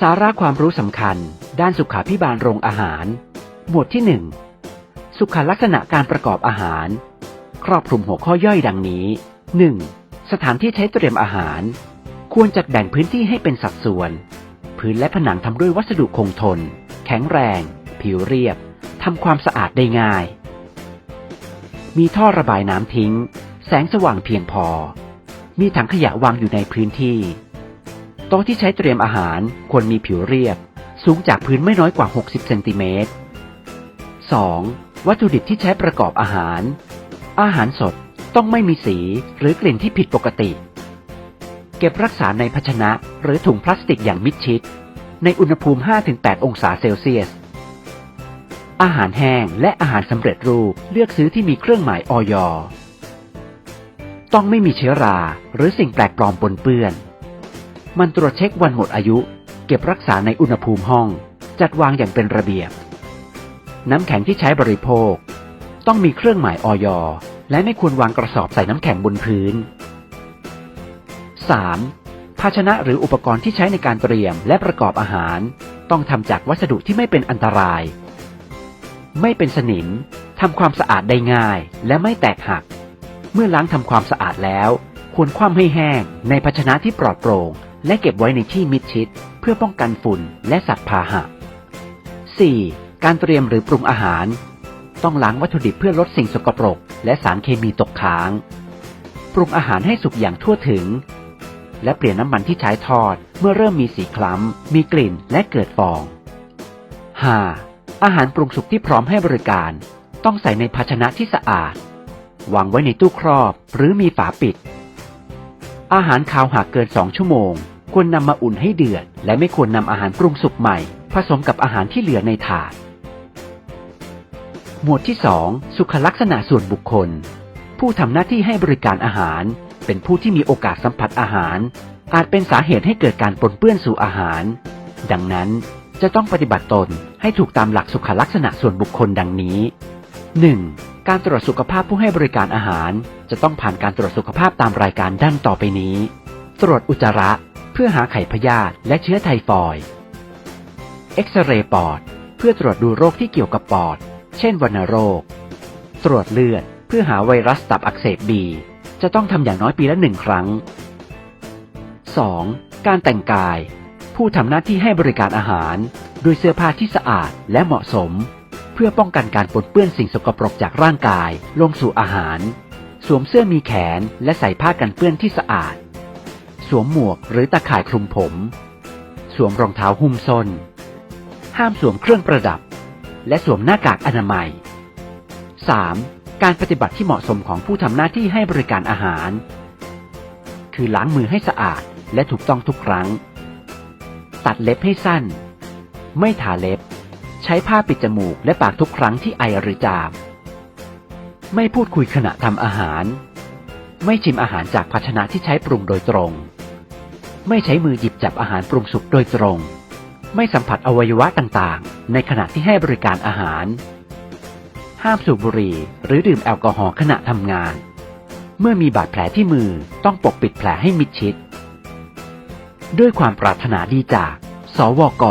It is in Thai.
สาระความรู้สำคัญ ด้านสุขาพิบาลโรงอาหาร หมวดที่ 1 สุขลักษณะการประกอบอาหาร ครอบคลุมหัวข้อย่อยดังนี้ 1. สถานที่ใช้เตรียมอาหาร ควรจัดแบ่งพื้นที่ให้เป็นสัดส่วน พื้นและผนังทำด้วยวัสดุคงทน แข็งแรง ผิวเรียบทำความสะอาดได้ง่าย มีท่อระบายน้ำทิ้ง แสงสว่างเพียงพอ มีถังขยะวางอยู่ในพื้นที่ โต๊ะที่ใช้เตรียมอาหารควรมีผิวเรียบ สูงจากพื้นไม่น้อยกว่า 60 เซนติเมตร 2. วัตถุดิบที่ใช้ประกอบอาหาร อาหารสดต้องไม่มีสีหรือกลิ่นที่ผิดปกติ เก็บรักษาในภาชนะหรือถุงพลาสติกอย่างมิดชิด ในอุณหภูมิ 5-8 องศาเซลเซียส อาหารแห้งและอาหารสำเร็จรูปเลือกซื้อที่มีเครื่องหมายออย ต้องไม่มีเชื้อราหรือสิ่งแปลกปลอมปนเปื้อน มันตรวจเช็ควันหมดอายุ เก็บรักษาในอุณหภูมิห้อง จัดวางอย่างเป็นระเบียบ น้ำแข็งที่ใช้บริโภค ต้องมีเครื่องหมายออยและไม่ควรวางกระสอบใส่น้ำแข็งบนพื้น 3. ภาชนะหรืออุปกรณ์ที่ใช้ในการเตรียมและประกอบอาหาร ต้องทำจากวัสดุที่ไม่เป็นอันตราย ไม่เป็นสนิมทำความสะอาดได้ง่ายและไม่แตกหัก เมื่อล้างทำความสะอาดแล้ว ควรคว่ำให้แห้งในภาชนะที่ปลอดโปร่ง และเก็บไว้ในที่มิดชิด เพื่อป้องกันฝุ่นและสัตว์พาหะ 4. การเตรียมหรือปรุงอาหาร ต้องล้างวัตถุดิบเพื่อลดสิ่งสกปรก และสารเคมีตกค้าง ปรุงอาหารให้สุกอย่างทั่วถึง และเปลี่ยนน้ำมันที่ใช้ทอด เมื่อเริ่มมีสีคล้ำ มีกลิ่นและเกิดฟอง 5. อาหารปรุงสุกที่พร้อมให้บริการ ต้องใส่ในภาชนะที่สะอาดวางไว้ในตู้ครอบหรือมีฝาปิด อาหารคาวหากเกิน2ชั่วโมง ควรนำมาอุ่นให้เดือด และไม่ควรนำอาหารปรุงสุกใหม่ ผสมกับอาหารที่เหลือในถาด หมวดที่ 2 สุขลักษณะส่วนบุคคล ผู้ทำหน้าที่ให้บริการอาหาร เป็นผู้ที่มีโอกาสสัมผัสอาหาร อาจเป็นสาเหตุให้เกิดการปนเปื้อนสู่อาหาร ดังนั้นจะต้องปฏิบัติตนให้ถูกตามหลักสุขลักษณะส่วนบุคคลดังนี้ 1. การตรวจสุขภาพผู้ให้บริการอาหาร จะต้องผ่านการตรวจสุขภาพตามรายการดังต่อไปนี้ ตรวจอุจจาระ เพื่อหาไข่พยาธิและเชื้อไทฟอยด์เอ็กซเรย์ปอด เพื่อตรวจดูโรคที่เกี่ยวกับปอด เช่นวัณโรค ตรวจเลือดเพื่อหาไวรัสตับอักเสบบี จะต้องทำอย่างน้อยปีละหนึ่งครั้ง 2. การแต่งกาย ผู้ทำหน้าที่ให้บริการอาหารด้วยเสื้อผ้าที่สะอาดและเหมาะสม เพื่อป้องกันการปนเปื้อนสิ่งสกปรกจากร่างกายลงสู่อาหาร สวมเสื้อมีแขนและใส่ผ้ากันเปื้อนที่สะอาด สวมหมวกหรือตาข่ายคลุมผม สวมรองเท้าหุ้มส้น ห้ามสวมเครื่องประดับ และสวมหน้ากากอนามัย 3. การปฏิบัติที่เหมาะสมของผู้ทำหน้าที่ให้บริการอาหาร คือล้างมือให้สะอาดและถูกต้องทุกครั้ง ตัดเล็บให้สั้น ไม่ทาเล็บ ใช้ผ้าปิดจมูกและปากทุกครั้งที่ไอหรือจาม ไม่พูดคุยขณะทำอาหาร ไม่ชิมอาหารจากภาชนะที่ใช้ปรุงโดยตรง ไม่ใช้มือหยิบจับอาหารปรุงสุกโดยตรง ไม่สัมผัสอวัยวะต่างๆ ในขณะที่ให้บริการอาหาร ห้ามสูบบุหรี่หรือดื่มแอลกอฮอล์ขณะทำงาน เมื่อมีบาดแผลที่มือต้องปกปิดแผลให้มิดชิด ด้วยความปรารถนาดีจาก สวก